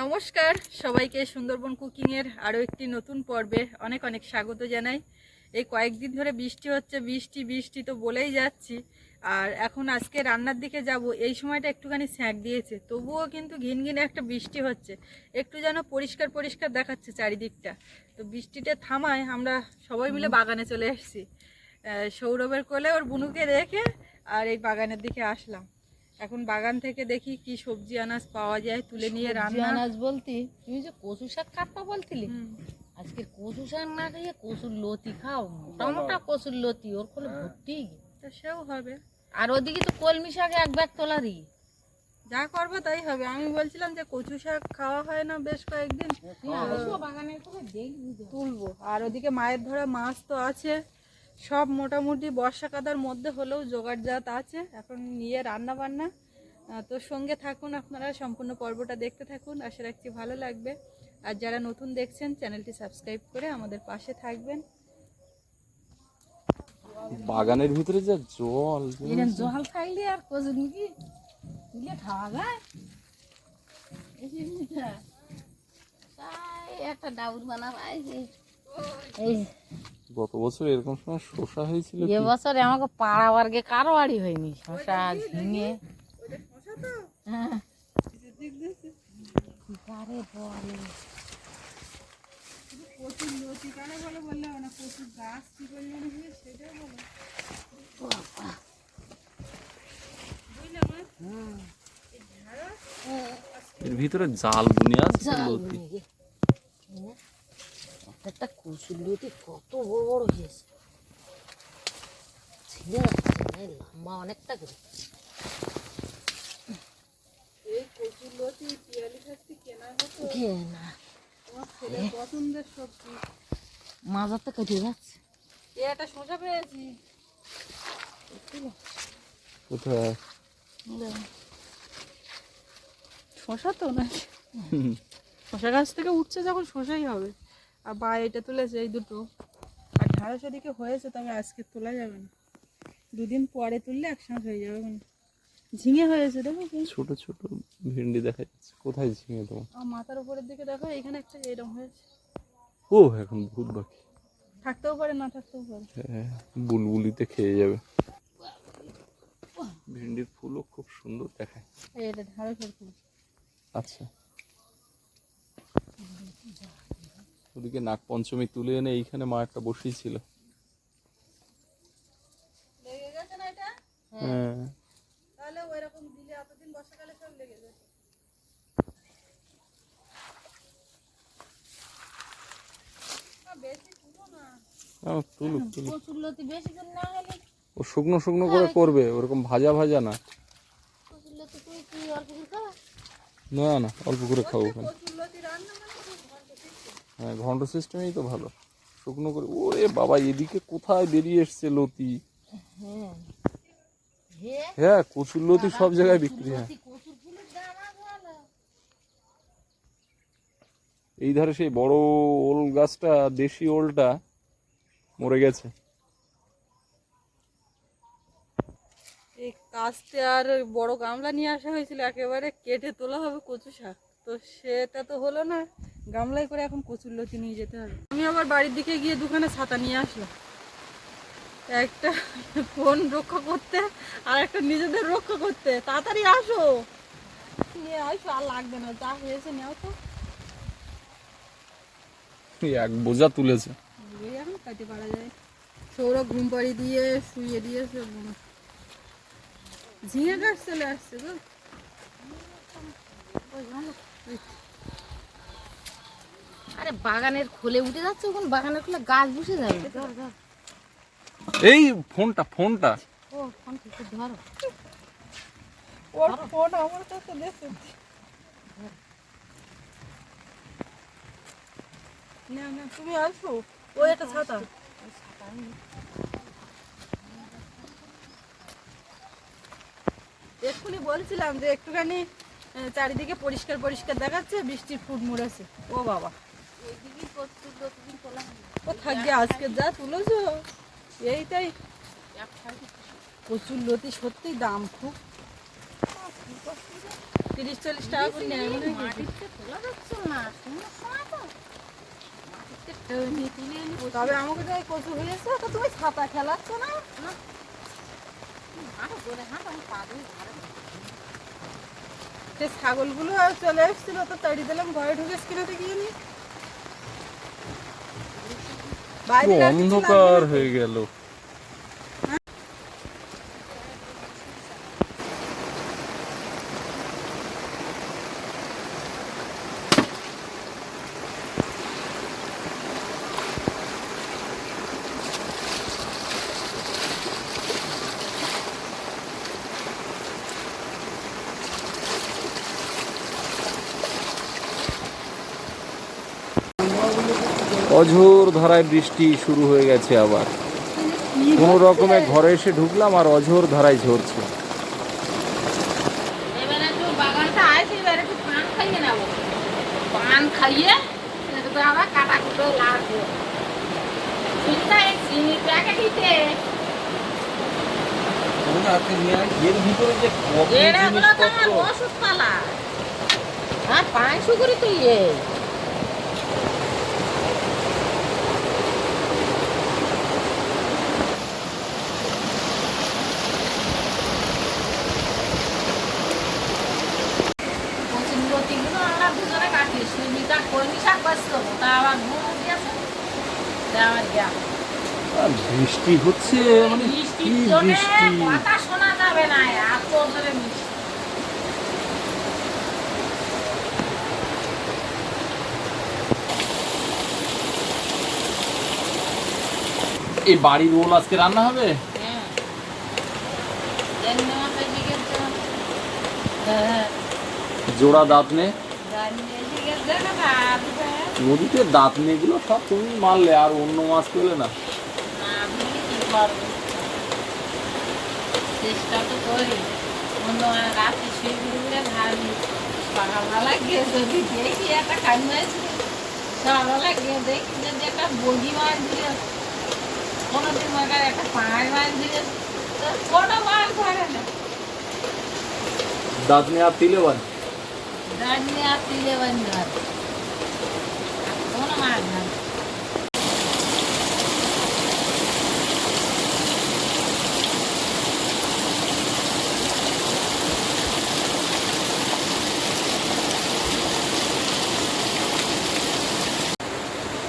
নমস্কার সবাইকে সুন্দরবন কুকিংয়ের আরও একটি নতুন পর্বে অনেক অনেক স্বাগত জানাই। এই কয়েকদিন ধরে বৃষ্টি হচ্ছে বৃষ্টি বৃষ্টি তো বলেই যাচ্ছি। আর এখন আজকে রান্নার দিকে যাব এই সময়টা একটুখানি স্যাঁক দিয়েছে তবুও কিন্তু ঘিন ঘিনে একটা বৃষ্টি হচ্ছে। একটু যেন পরিষ্কার পরিষ্কার দেখাচ্ছে চারিদিকটা। তো বৃষ্টিটা থামায় আমরা সবাই মিলে বাগানে চলে এসেছি সৌরভের কোলে ওর বুনুকে রেখে আর এই বাগানের দিকে আসলাম। এখন বাগান থেকে দেখি কি সবজি আনাজ পাওয়া যায় তুলে নিয়ে রান্না। আনাজ বলতি তুই যে কচু শাক কাটবা বলতিলি হুম। আজকে কচু শাক না খেয়ে কচুর লতি খাও মোটা মোটা কচুর লতি ওর কোলে ভর্তি তো সেও হবে। আর ওদিকে তো কলমি শাক এক ব্যাগ তোলারই যা করব তাই হবে। আমি বলছিলাম যে কচু শাক খাওয়া হয় না বেশ কয়েকদিন। তুলবো। আর ওদিকে মায়ের ধরা মাছ তো আছে। সব মোটামুটি বর্ষা কাদার মধ্যে হলেও জোগাড়জাত আছে। এখন নিয়ে রান্না বান্না তো সঙ্গে থাকুন আপনারা সম্পূর্ণ পর্বটা দেখতে থাকুন। আশা রাখছি ভালো লাগবে। আর যারা নতুন দেখছেন চ্যানেলটি সাবস্ক্রাইব করে আমাদের পাশে থাকবেন। বাগানের ভিতরে যা জল জল থাকলে আর কচু নাকি তুলে খাওয়া যায় একটা ডাউর বানাবো এই যে- এই গত বছর এরকম সময় শোষা হয়েছিল কি? এবছরে আমাকে পাড়া বর্গে কারও বাড়ি হয়নি শশা ঝিঙে ভিতরে জাল বুনে আছে জাল লতি। একটা কচুর কত বড় বড় হয়েছে। ছিঁড়ে যাচ্ছে না, এই লম্বা অনেকটা করে। এই পিয়ালি থাকতে কেনা। হতো ছেলের পছন্দের সবজি। কেটে যাচ্ছে। পেয়েছি। কোথায়? শসা তো গাছ থেকে উঠছে যখন শসাই হবে। আর বা এটা তুলেছে এই দুটো। আর ঢাড়স ওদিকে হয়েছে তবে আজকে তোলা যাবে না। দুদিন পরে তুললে একসঙ্গে হয়ে যাবে মানে। ঝিঙে হয়েছে দেখো? ছোট ছোট ভেন্ডি দেখা যাচ্ছে। কোথায় ঝিঙে তোমার? আর মাথার উপরের দিকে দেখো এখানে একটা এরকম হয়েছে। ও এখন ভূত বাকি থাকতেও পারে না থাকতেও পারে। হ্যাঁ, বুলবুলিতে খেয়ে যাবে। ভেন্ডির ফুলও খুব সুন্দর দেখায়। এটা ঢাড়স ফুল। আচ্ছা। ওদিকে নাগ পঞ্চমী তুলে এনে এইখানে মা একটা বসিয়েছিল। হ্যাঁ। তাহলে ওই দিলে এতদিন বর্ষাকালে সব লেগে যাবে আ, বেশি তুলো না। আহ, তুলুক তুলুক। কচুর লতি বেশি করে না হলে ও শুকনো শুকনো করে করবে ওরকম ভাজা ভাজা না। না না অল্প করে খাব ওখানে কচুরলতি রান্না মানে খুব ঘন্ট ঠিক হ্যাঁ ঘন্ট সিস্টেমেই তো ভালো। শুকনো করে ওরে বাবা এদিকে কোথায় বেরিয়ে এসছে লতি? হ্যাঁ। হ্যাঁ কচুর লতি সব জায়গায় বিক্রি হয়। ভালো এই ধারে সেই বড় ওল গাছটা দেশি ওলটা মরে গেছে। এই কাস্তে আর ওই বড় গামলা নিয়ে আসা হয়েছিল একেবারে কেটে তোলা হবে কচু শাক। তো সেটা তো হলো না। গামলায় করে এখন কচুর লতি নিয়ে যেতে হবে। আমি আবার বাড়ির দিকে গিয়ে দোকানে ছাতা নিয়ে আসলাম। একটা ফোন রক্ষা করতে আর একটা নিজেদের রক্ষা করতে। তাড়াতাড়ি আসো। নিয়ে আসো আর লাগবে না যা হয়েছে নেও তো এক বোঝা তুলেছে। এখন কাটে পারা যায়। সৌরভ ঘুম পাড়ি দিয়ে শুয়ে দিয়েছে। ঝিঙে গাছ চলে আসছে গো। আরে বাগানের খোলে উঠে যাচ্ছে ওখানে বাগানের খোলে গাছ বসে যাবে। ধর ধর। এই ফোনটা ফোনটা। ও ফোন থেকে ধরো। ওর ফোন আমার কাছে দেখে। না না তুমি আসো। ওই একটা ছাতা। এক্ষুনি বলছিলাম যে একটুখানি চারিদিকে পরিষ্কার পরিষ্কার দেখাচ্ছে বৃষ্টির ফুট মুড়েছে। ও বাবা। ছাগল থাকবে আজকে যা তুলেছো? এইটাই। লতি দাম খুব। তিরিশ, চল্লিশ টাকা তবে আমাকে কচু হয়েছে, তো ছাতা না? ছাগলগুলো চলে এসছিল, তো তাড়ি দিলাম, ঘরে ঢুকেছিল দেখিনি গিয়ে অন্ধকার। হয়ে গেল অঝোর ধারায় বৃষ্টি শুরু হয়ে গেছে আবার। কোনো রকমে ঘরে এসে ঢুকলাম আর অঝোর ধারায় ঝরছে। বাগানটা আছে এবারে একটু পান খাইয়ে নেব পান খাইয়ে একটু আবার কাটা কুটো লাগবে চিন্তা এই চিনি প্যাকেটিতে এগুলো তো আমার ওষুধপালা হ্যাঁ পাঁচশো করে তুই আমরা দুজনে কাটি কলমি শাক তা আবার ঘুম দিয়েছে তা আবার গিয়া বৃষ্টি হচ্ছে মানে কি বৃষ্টি? কথা শোনা যাবে না এত ধরে বৃষ্টি। এই বাড়ির ওল আজকে রান্না হবে? হ্যাঁ। জোড়া দাঁত নে। নদীতে দাঁত নেগুলো সব তুমি মারলে আর অন্য মাছ পেলে না। কোনোদিন একটা পাঁচ মাছ তো কোনো মাছ ধরে না। দাঁত নে আর তিলে বান তিলে বান্ধব কোনো মাছ না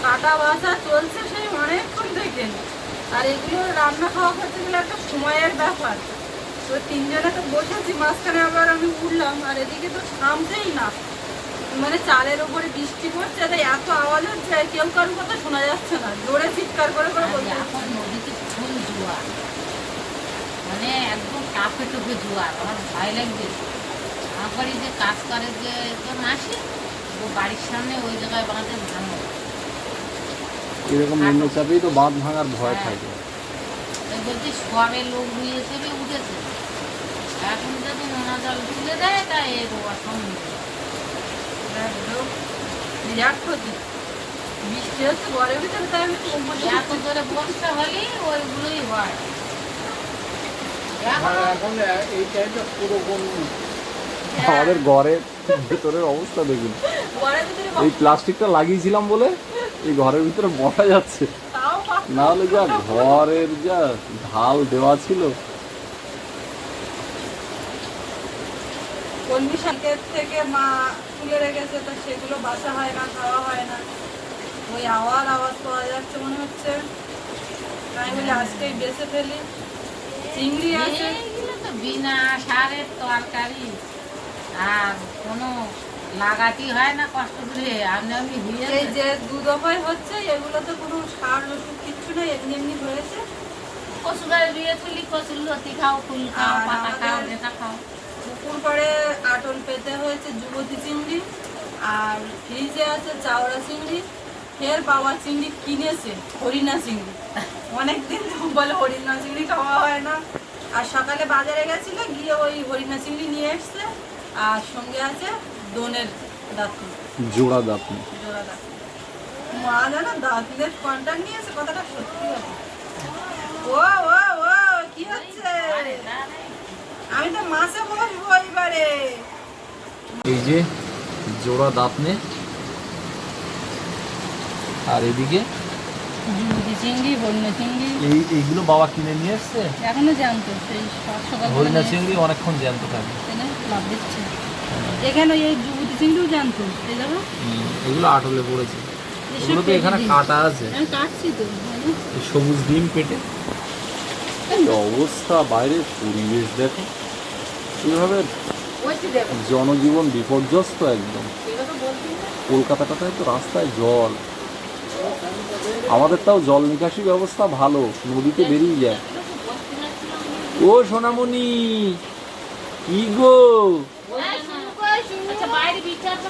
কাটা বাসা চলছে সেই অনেকক্ষণ থেকে। আর এগুলো রান্না খাওয়া করতে গেলে একটা সময়ের ব্যাপার। তো তিনজনে তো বসেছি মাঝখানে আবার আমি উঠলাম আর এদিকে তো থামছেই না। মানে চালের ওপরে বৃষ্টি পড়ছে তাই এত আওয়াজ হচ্ছে কেউ কারোর কথা শোনা যাচ্ছে না। জোরে চিৎকার করে করে আর এখন নদীতে ফুল জোয়ার। মানে একদম টুপে জোয়ার আমার ভয় লাগছে। আমার বাড়ি যে কাজ করে যে একজন আসে ও বাড়ির সামনে ওই জায়গায় বাঁধে ভাঙো। এরকম নিম্নচাপেই তো বাঁধ ভাঙার ভয় থাকে। বলছি সবে লোক রুইয়ে চলে উঠেছে। এখন যদি নোনা জল তুলে দেয় বিরাট ক্ষতি বৃষ্টি হচ্ছে ঘরের ভিতরে তাই এত করে বর্ষা ওইগুলোই হয় আমাদের ঘরের ভেতরের অবস্থা দেখুন। এই প্লাস্টিকটা লাগিয়েছিলাম বলে এই ঘরের ভিতরে বসা যাচ্ছে। না হলে যা ঘরের যা ঢাল দেওয়া ছিল কলমি শাকের থেকে মা তুলে রেখেছে তো সেগুলো বাসা হয় না খাওয়া হয় না। ওই আওয়াজ আওয়াজ পাওয়া যাচ্ছে মনে হচ্ছে। তাই বলে আজকেই বেছে ফেলি। চিংড়ি আছে। তো বিনা সারের তরকারি। আর কোনো লাগাতি হয় না কষ্ট করে। আপনি আপনি দিয়ে এই যে দু দফায় হচ্ছে এগুলো তো কোনো সার ওষুধ কিচ্ছু নেই এমনি এমনি হয়েছে কচু গায়ে দিয়ে তুলি কচুর লতি খাও ফুল খাও পাতা খাও যেটা খাও। পাড়ে আটল পেতে হয়েছে যুবতী চিংড়ি আর ফ্রিজে আছে চাওড়া চিংড়ি। ফের বাবা চিংড়ি কিনেছে হরিণা চিংড়ি। অনেকদিন বলে হরিণা চিংড়ি খাওয়া হয় না। আর সকালে বাজারে গেছিল গিয়ে ওই হরিণা চিংড়ি নিয়ে এসছে। আর সঙ্গে আছে দোনের দাঁতনি। জোড়া দাঁতনি। মা জানো দাঁতনের কন্টাক্ট নিয়েছে কথাটা সত্যি ও ও ও কি হচ্ছে? আমি তো মাসে বসবো এবারে। এই যে জোড়া দাঁত নে। আর এদিকে? চিংড়ি হরিণা চিংড়ি। এই এইগুলো বাবা কিনে নিয়ে এসছে? এখনও সেই সকাল চিংড়ি অনেকক্ষণ জ্যান্ত থাকে। লাভ দিচ্ছে। এখানে এই যুবতী চিংড়িও জানতো এই দেখো এগুলো আটলে পড়েছে। এগুলো তো এখানে। কাটা আছে। আমি কাটছি তো সবুজ ডিম পেটে। এই অবস্থা বাইরের পরিবেশ দেখো। এইভাবে জনজীবন বিপর্যস্ত একদম? এগুলো তো রাস্তায় জল। আমাদের তাও জল নিকাশি ব্যবস্থা ভালো নদীতে বেরিয়ে যায়। ও সোনামণি কি গো? আচ্ছা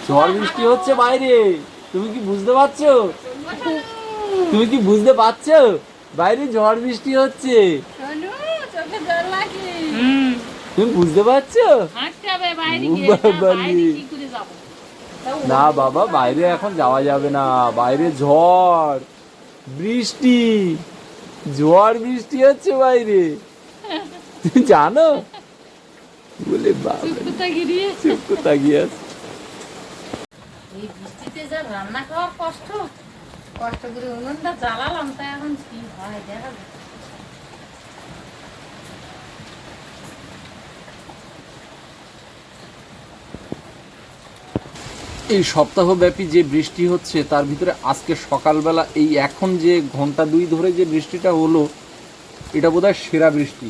ঝড় বৃষ্টি হচ্ছে বাইরে। তুমি কি বুঝতে পারছ? তুমি কি বুঝতে পারছ? বাইরে ঝড় বৃষ্টি হচ্ছে। শোনো চোখে জল লাগে তুমি বুঝতে পারছ? না বাবা বাইরে এখন যাওয়া যাবে না। বাইরে ঝড় বৃষ্টি ঝড় বৃষ্টি হচ্ছে বাইরে। তুমি জানো? বলে বাবা চুপ করে তাকিয়ে আছে। এই বৃষ্টিতে যা রান্না খাওয়ার কষ্ট কষ্ট করে উনুনটা জ্বালালাম তা এখন কি হয় দেখা এই সপ্তাহব্যাপী যে বৃষ্টি হচ্ছে তার ভিতরে আজকে সকালবেলা এই এখন যে ঘণ্টা দুই ধরে যে বৃষ্টিটা হলো এটা বোধহয় সেরা বৃষ্টি।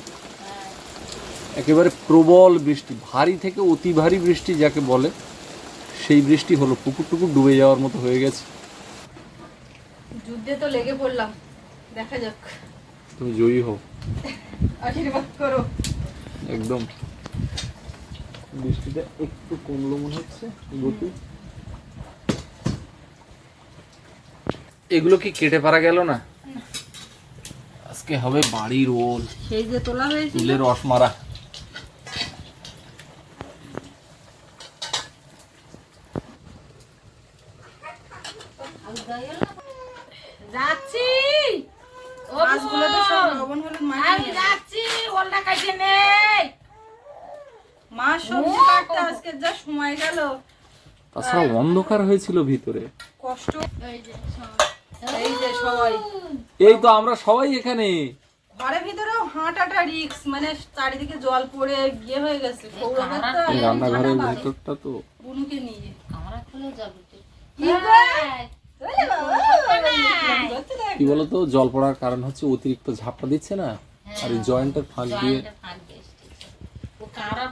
একেবারে প্রবল বৃষ্টি ভারী থেকে অতি ভারী বৃষ্টি যাকে বলে সেই বৃষ্টি হলো পুকুর টুকুর ডুবে যাওয়ার মতো হয়ে গেছে। যুদ্ধে তো লেগে পড়লাম দেখা যাক। তুমি জয়ী হও। আশীর্বাদ করো। একদম। বৃষ্টিটা একটু কমলো মনে হচ্ছে গতি। এগুলো কি কেটে পারা গেল না? আজকে হবে বাড়ি রোল। সেই যে তোলা হয়েছিল। চুলের রস মারা। যাচ্ছি। ও মাছগুলো তো সব লবণ হলুদ আমি যাচ্ছি ওলটা কাটে নেই মাছ সবজি কাটতে আজকে যা সময় গেল। তাছাড়া অন্ধকার হয়েছিল ভিতরে। কষ্ট। এই যে সবাই। এই তো আমরা সবাই এখানে। ঘরের ভিতরেও হাঁটাটা রিক্স মানে চারিদিকে জল পড়ে গিয়ে হয়ে গেছে রান্নাঘরের ভিতরটা তো। বুনুকে নিয়ে। আমরা খুলে যাব কি বলতো জল পড়ার কারণ হচ্ছে অতিরিক্ত ঝাপটা দিচ্ছে না আর এই জয়েন্টের ফাঁক দিয়ে ও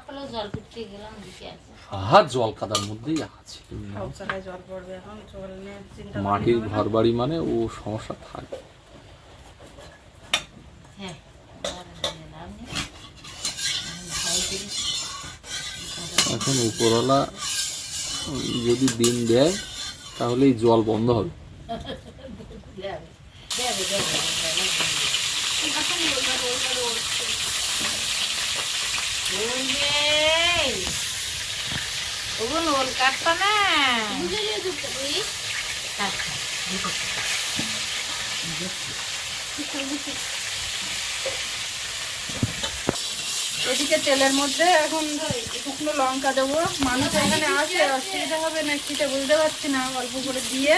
ফলে জল গেলাম দিকে আছে। হাত জল কাদার মধ্যেই আছে। মাটির ঘর বাড়ি মানে ও সমস্যা থাকবে হ্যাঁ। এখন উপরওয়ালা যদি দিন দেয় তাহলে এই জল বন্ধ হবে। দেবে, দেবে, দেবে। ওই যে, ওগো নোল কাটতো না কাট, কাট, এদিকে তেলের মধ্যে এখন শুকনো লঙ্কা দেবো। মানুষ এখানে আসে অসুবিধা হবে না সেটা বুঝতে পারছি না অল্প করে দিয়ে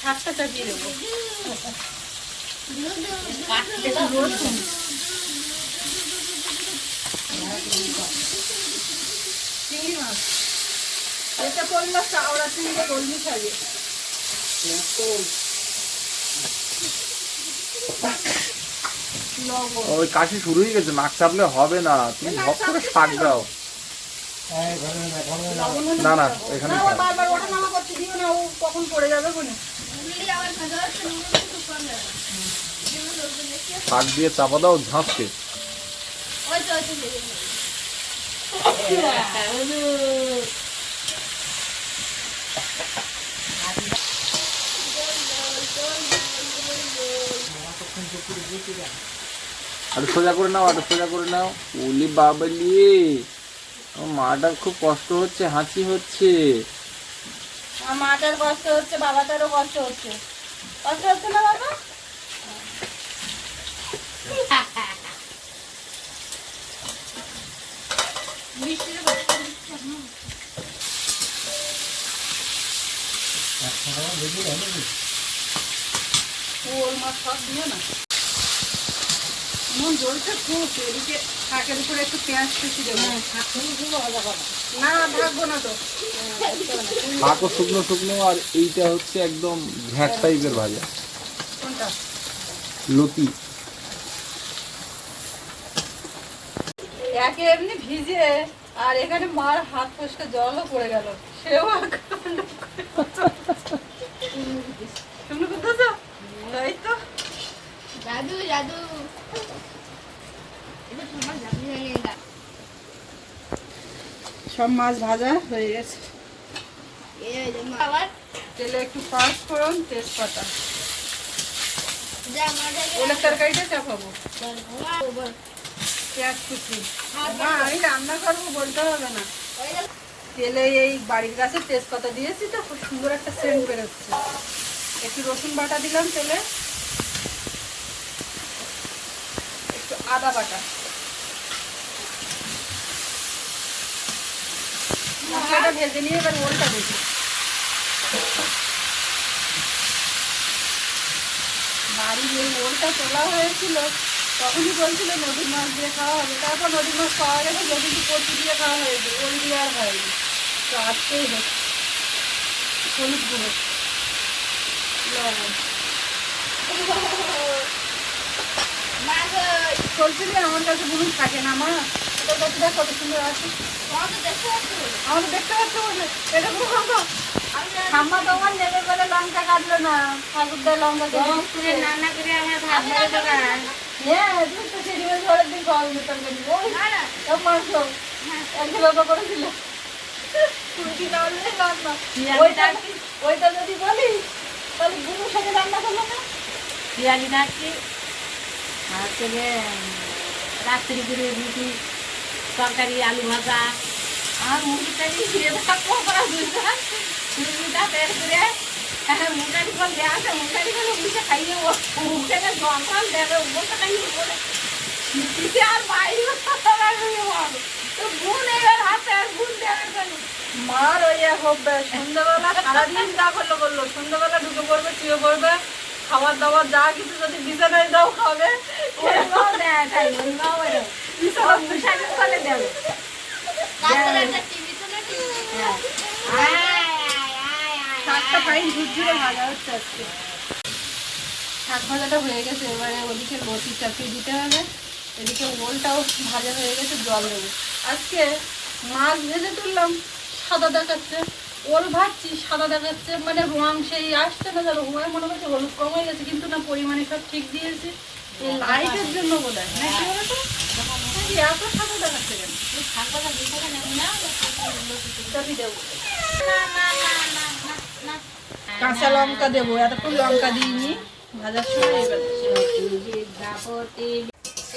শাকটা চাপিয়ে দেবো। রসুন। চিংড়ি মাছ। এটা করল চাওড়া চিংড়ি শাকে লবণ ওই কাশি শুরু হয়ে গেছে নাক চাপলে হবে না। তুমি ঝপ করে শাক দাও। না না। এখানে না, ও বারবার ওঠা নামা করতে দিও না ও কখন পড়ে যাবে কোনে শাক দিয়ে চাপা দাও ঝাঁসকে। আর সোজা করে নাও আর সোজা করে নাও। ওলি বাবালি। আমার মাটার খুব কষ্ট হচ্ছে হাঁচি হচ্ছে। আমার মাটার কষ্ট হচ্ছে বাবাটারও কষ্ট হচ্ছে। কষ্ট হচ্ছে না বাবা? ওল মাছ সব দিও না। মন জ্বলছে খুব এদিকে শাকের উপরে একটু পেঁয়াজ কুচি দেবো। না থাকব না তো। শাকও শুকনো শুকনো আর এইটা হচ্ছে একদম ঘ্যাট টাইপের ভাজা। কোনটা? লতি। একে এমনি ভিজে আর এখানে মার হাত ফসকে জলও পড়ে গেল। সেও। তাই তো। জাদু জাদু। সব মাছ ভাজা হয়ে গেছে। আবার? তেলে একটু পাঁচ ফোড়ন তেজপাতা। ওলের তরকারিটা চাপাবো। পেঁয়াজ কুচি। মা আমি রান্না করব বলতে হবে না। তেলে এই বাড়ির গাছের তেজপাতা দিয়েছি তো খুব সুন্দর একটা সেন্ট বেরোচ্ছে। একটু রসুন বাটা দিলাম তেলে একটু আদা বাটা। মশলাটা ভেজে নিয়ে এবার ওলটা ওলটা তোলা হয়েছিল, তখনই বলছিল নদীর মাছ দিয়ে খাওয়া হবে। তারপর নদীর মাছ পাওয়া গেছিল কিন্তু কচু দিয়ে খাওয়া হয়েছে ওল দিয়ে আর হয়নি। তো আজকেই হচ্ছে হলুদ গুঁড়ো। চলছিল আমার কাছে বলুন থাকে না মা। এটা কত দেখ কত সুন্দর আছে। তো দেখতে পাচ্ছি আমাদের দেখতে পাচ্ছ বলে। এটা পুরো খাব ঠাম্মা তোমার নেবে বলে লঙ্কা কাটলো না। ঠাকুরদার লঙ্কা কেটে রান্না করে আমরা ভাত হ্যাঁ তুমি তো সেদিন ঝড়ের দিন খাওয়া যেত মাংস এক কিলো করেছিল। ওইটা যদি বলি তাহলে গুরুর সাথে রান্না করল না? পেঁয়াজি থাকছি আর থেকে রাত্রি করে রুটি, তরকারি, আলু ভাজা, আর মুরগিটা ফিরে থাকব বের করে হ্যাঁ দেওয়া আছে খাইয়ে জল দেবে শীতে আর বাইরে তো গুণ আর গুণ মার ওই অভ্যাস সন্ধ্যাবেলা সারাদিন যা করল করল, সন্ধ্যাবেলা ঢুকে পড়বে, শুয়ে পড়বে খাবার দাবার যা কিছু যদি বিছানায় দাও খাবে। শাকটা ঝুরঝুরে হচ্ছে আজকে। শাক ভাজাটা হয়ে গেছে এবারে ওদিকে লতি চাপিয়ে দিতে হবে। এদিকে ওলটাও ভাজা হয়ে গেছে জল দেবো। আজকে মাছ ভেজে তুললাম সাদা দেখাচ্ছে ওল ভাজছি, সাদা দেখাচ্ছে মানে রং সেই আসছে না, যেন রঙের মনে হচ্ছে, হলুদ কম হয়ে গেছে, কিন্তু না পরিমাণে সব ঠিক দিয়েছি। লাইটের জন্য বোধ সাদা কাঁচা লঙ্কা দেবো, এতক্ষণ লঙ্কা দিইনি, ভাজার সময়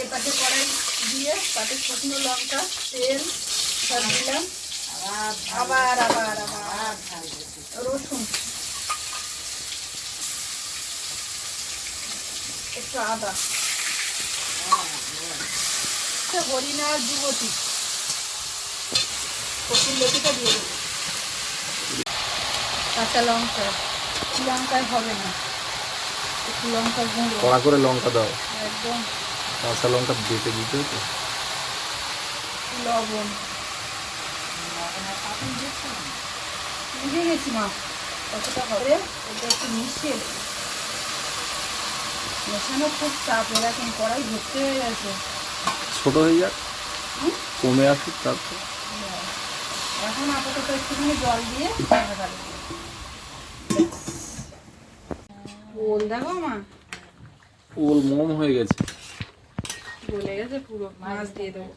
এপাতে কড়াই দিয়ে পাতে শুকনো লঙ্কা, তেল, সব দিলাম। আবার আবার আবার রসুন একটু আদা যুবতী লতিটা দিয়ে দেবো। কাঁচা লঙ্কা। লঙ্কায় হবে না। একটু লঙ্কা গুঁড়ো। কড়া করে লঙ্কা দাও। একদম। কাঁচা লঙ্কা বেটে দিতে তো। লবণ। বুঝে গেছি মা কতটা হবে এটা একটু মিশিয়ে। মেশানো খুব চাপ এরা এখন কড়াই ভর্তি হয়ে গেছে ছোট হয়ে যাক। কমে আসুক তারপর। এখন আপাতত একটুখানি জল দিয়ে। ওল দেখো মা। ওল মম হয়ে গেছে। গলে গেছে পুরো। মাছ দিয়ে দেবো।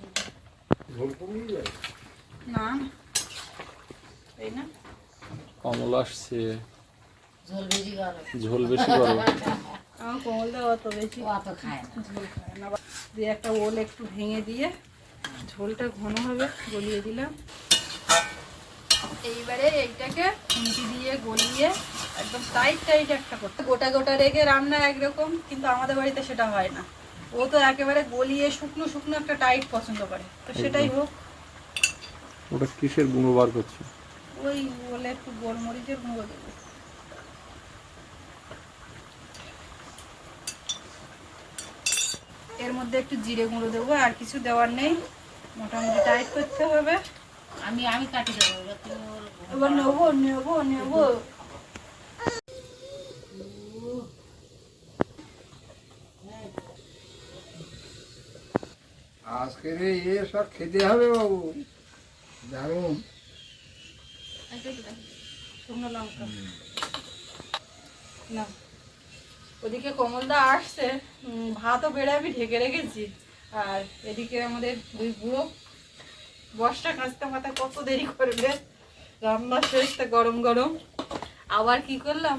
না। কমল আসছে। ঝোল বেশি করো ঝোল বেশি করো আমার কোমল দেওয়া অত বেশি অত খায় না। ঝোল খায় না। দিয়ে একটা ওল একটু ভেঙে দিয়ে ঝোলটা ঘন হবে গলিয়ে দিলাম। এইবারে এইটাকে খুন্তি দিয়ে গলিয়ে একদম টাইট টাইট একটা করতে। গোটা গোটা রেখে রান্না একরকম কিন্তু আমাদের বাড়িতে সেটা হয় না। ও তো একেবারে গলিয়ে শুকনো শুকনো একটা টাইট পছন্দ করে। তো সেটাই হোক। ওটা কিসের গুঁড়ো বার করছ? ওই বলে একটু গোলমরিচের গুঁড়ো দেবো। মধ্যে একটু জিরে গুঁড়ো দেবো আর কিছু দেওয়ার নেই। মোটামুটি টাইট করতে হবে। আমি আমি কাটি দেবো এবার নেব নেব নেব। আজকের এই এ সব খেতে হবে বাবু। দারুণ। ওদিকে কমলদা আসছে। ভাতও বেড়ে আমি ঢেকে রেখেছি। আর এদিকে আমাদের দুই বুড়ো। বর্ষা কাঁচতে মাথা কত দেরি করবে? রান্না শেষ, তা গরম গরম। আবার কি করলাম?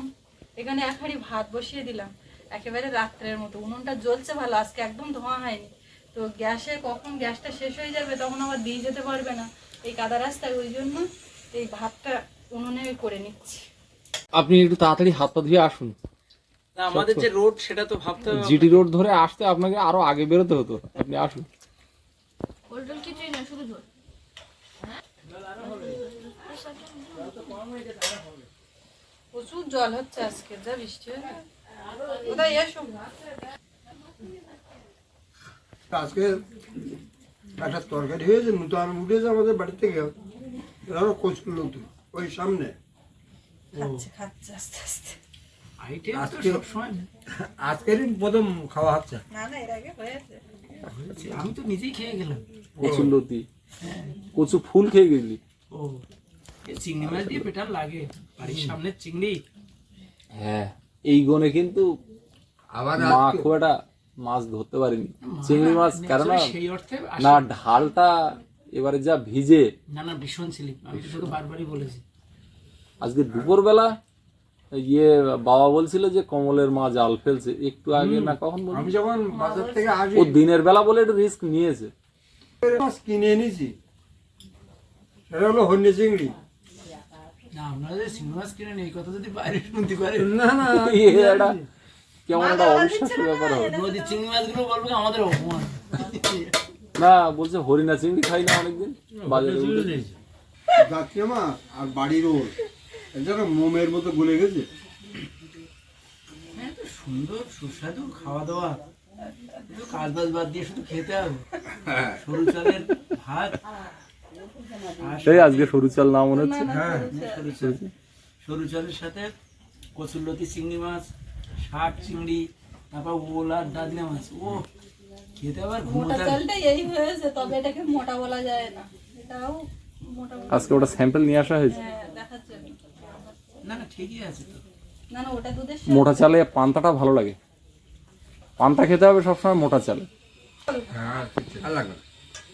এখানে এক ভাত বসিয়ে দিলাম। একেবারে রাত্রের মতো। উনুনটা জ্বলছে ভালো, আজকে একদম ধোঁয়া হয়নি। তো গ্যাসে কখন গ্যাসটা শেষ হয়ে যাবে তখন আবার দিয়ে যেতে পারবে না। এই কাদা রাস্তায়, ওই জন্য এই ভাতটা উনুনে করে নিচ্ছি। আপনি একটু তাড়াতাড়ি হাত পা ধুয়ে আসুন। আমাদের যে রোড সেটা তো ভাবতে হবে জিটি রোড ধরে আসতে আপনাকে আরও আগে বেরোতে হতো। আপনি আসুন। পোল্ট্রল কিছুই না শুধু ঝোল। প্রচুর জল হচ্ছে আজকে যা বৃষ্টি কোথায় এসো? আজকে একটা তরকারি হয়েছে নতুন উঠেছে আমাদের বাড়ি থেকে। নতুন ওই সামনে খাচ্ছে খাচ্ছে আস্তে আস্তে আইটেম তো আজকে- সবসময় আজকেরই প্রথম খাওয়া হচ্ছে না না এর আগে হয়েছে হয়েছে। আমি তো নিজেই খেয়ে গেলাম কচুর লতি কচু ফুল খেয়ে গেলি ও এই চিংড়ি মাছ দিয়ে পেটার লাগে বাড়ির সামনে চিংড়ি হ্যাঁ এই গনে কিন্তু আবার মা খুব একটা মাছ ধরতে পারিনি চিংড়ি মাছ কেননা না ঢালটা এবারে যা ভিজে। না না ভীষণ ছিলি আমি তো তোকে বারবারই বলেছি। আজকে দুপুরবেলা ইয়ে বাবা বলছিল যে কমলের মা জাল ফেলছে। একটু আগে না কখন আমি যখন বাজার থেকে আসি ও দিনের বেলা বলে একটু রিস্ক নিয়েছে। মাছ কিনে এনেছি। সেটা হলো হন্যে চিংড়ি। না আপনারা যে চিংড়ি মাছ কিনেন এই কথা যদি বাইরে শুনতে পারে। না না ইয়ে একটা কেমন একটা অবিশ্বাস্য ব্যাপার হবে। নদীর চিংড়ি মাছগুলো বলবে আমাদের অপমান। না বলছে হরিণা চিংড়ি খাই না অনেকদিন। বাজারে। জাতীয় মাছ আর বাড়ির ওল এটা না মোমের মতো গলে গেছে। হ্যাঁ সুন্দর সুস্বাদু খাওয়া দাওয়া শুধু কাজ বাজ বাদ দিয়ে শুধু খেতে হবে। সরু চালের ভাত। সেই আজকে সরু চাল না মনে হচ্ছে? হ্যাঁ সরু চাল। সরু চালের সাথে কচুরলতি চিংড়ি মাছ শাক চিংড়ি তারপর ওল আর দাদনা মাছ। ও খেতে আবার মোটা চালটা এই হয়েছে তবে এটাকে মোটা বলা যায় না। এটাও মোটা আজকে ওটা স্যাম্পল নিয়ে আসা হয়েছে? হ্যাঁ দেখাচ্ছে না না ঠিকই আছে না না ওটা দুধের মোটা চালে পান্তাটা ভালো লাগে। পান্তা খেতে হবে সবসময় মোটা চালে। হ্যাঁ আর লাগবে না।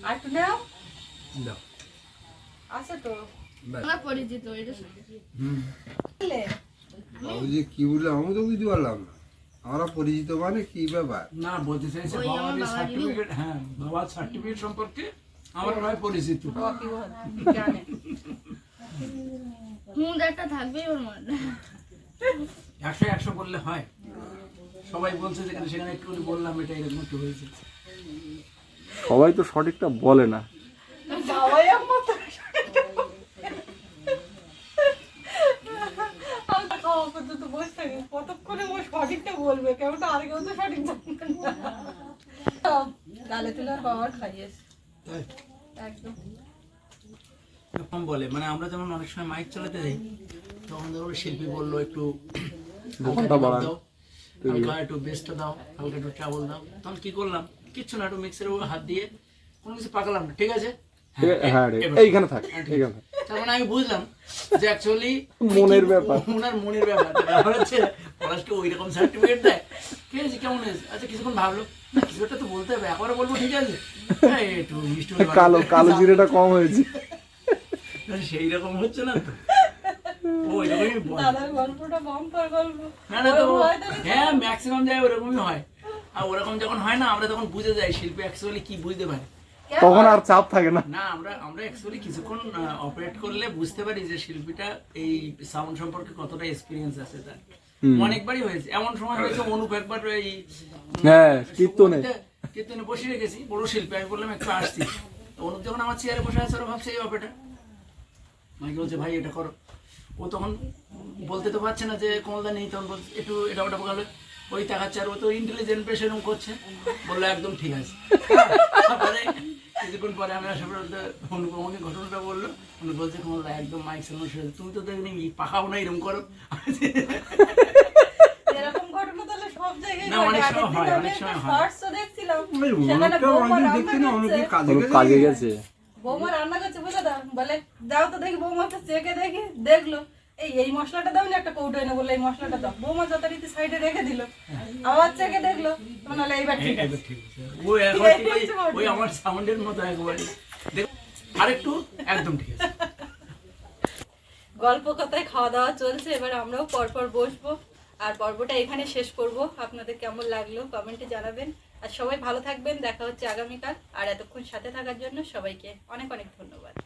আর একটু নাও। দাও। আছে তো। আমার পরিচিত এটা শুধু। বুঝলে? যে কি বললাম আমি তো বুঝতে পারলাম না। আমরা পরিচিত মানে কি ব্যাপার? না বলতে চাইছে বাবার সার্টিফিকেট হ্যাঁ বাবার সার্টিফিকেট সম্পর্কে আমার ভাই পরিচিত। একটা থাকবেই ওর মধ্যে একশো একশো বললে হয়। সবাই বলছে যেখানে সেখানে একটু বললাম এটা এরকম একটু হয়েছে। সবাই তো সঠিকটা বলে না। বাবাই আমার তো আমি তো খাওয়া পর্যন্ত বসে থাকি কতক্ষণে ও সঠিকটা বলবে? কেউ তো আর কেউ তো সঠিক না ডালে তুলে আর বাবার একদম। এরকম বলে মানে আমরা যেমন অনেক সময় মাইক চালাতে যাই তখন ধরো শিল্পী বলল একটু হালকা দাও একটু বেস্টটা দাও হালকা একটু চাবল দাও। তখন কি করলাম? কিচ্ছু না একটু মিক্সারের উপর হাত দিয়ে কোনো কিছু পাকালাম না ঠিক আছে? হ্যাঁ রে, এইখানে থাক এইখানে থাক। আমি বুঝলাম যে অ্যাকচুয়ালি মনের ব্যাপার। ওনার মনের ব্যাপার। ব্যাপার হচ্ছে পলাশকে ওই রকম সার্টিফিকেট দেয়? ঠিক আছে কেমন হয়েছে আচ্ছা কিছুক্ষণ ভাবলো না কিছু একটা তো বলতে হবে একবারে বলব ঠিক আছে। হ্যাঁ, একটু মিষ্টি কালো কালো জিরেটা কম হয়েছে। সেই রকম হচ্ছে না হয় তো হ্যাঁ ম্যাক্সিমাম জায়গায় ওরকমই হয়। আর ওরকম যখন হয় না আমরা তখন বুঝে যাই শিল্পী অ্যাকচুয়ালি কি বুঝতে পারে। তখন আর চাপ থাকে না। না আমরা আমরা অ্যাকচুয়ালি কিছুক্ষণ অপারেট করলে বুঝতে পারি যে শিল্পীটা এই সাউন্ড সম্পর্কে কতটা এক্সপিরিয়েন্স আছে তার। অনেকবারই হয়েছে। এমন সময় হয়েছে অনুপ একবার এই হ্যাঁ, কীর্তনে। কীর্তনে বসে রেখেছি। বড় শিল্পী আমি বললাম একটু আসছি। অনুপ যখন আমার চেয়ারে বসে আছে ওরা ভাবছে এই অপারেটা মাইকে বলছে ভাই এটা করো। ও তখন বলতে তো পারছে না যে কমলদা নেই তখন বলছে একটু এটা ওটা বলে ওই তাকাচ্ছে আর ও তো ইন্টেলিজেন্ট পেশেন্ট করছে। বলল একদম ঠিক আছে। কিছুক্ষণ পরে আমি আসার পরে তো অনুপমাকে ঘটনাটা বলল। অনু বলছে তোমার একদম মাইক সামনে আছে। তুমি তো দেখনি পাখাও না এরকম করো। কাজে গেছে। বৌমা রান্না করছে বলে যাও তো দেখি বৌমা চেকে দেখি দেখল। এই এই মশলাটা দাও না একটা কৌটো এনে বলল এই মশলাটা দাও। বৌমা যথারীতি সাইডে রেখে দিল। আবার চেকে দেখল মানে এইবার ঠিক আছে। ঠিক আছে ও একবার ঠিক ওই- ওই আমার সাউন্ডের মতো একবারে। দেখ আরেকটু একদম ঠিক আছে। গল্প কথায় খাওয়া দাওয়া চলছে এবার আমরাও পরপর বসবো। আর পর্বটা এখানে শেষ করব। আপনাদের কেমন লাগল কমেন্টে জানাবেন। আর সবাই ভালো থাকবেন দেখা হচ্ছে আগামীকাল। আর এতক্ষণ সাথে থাকার জন্য সবাইকে অনেক অনেক ধন্যবাদ।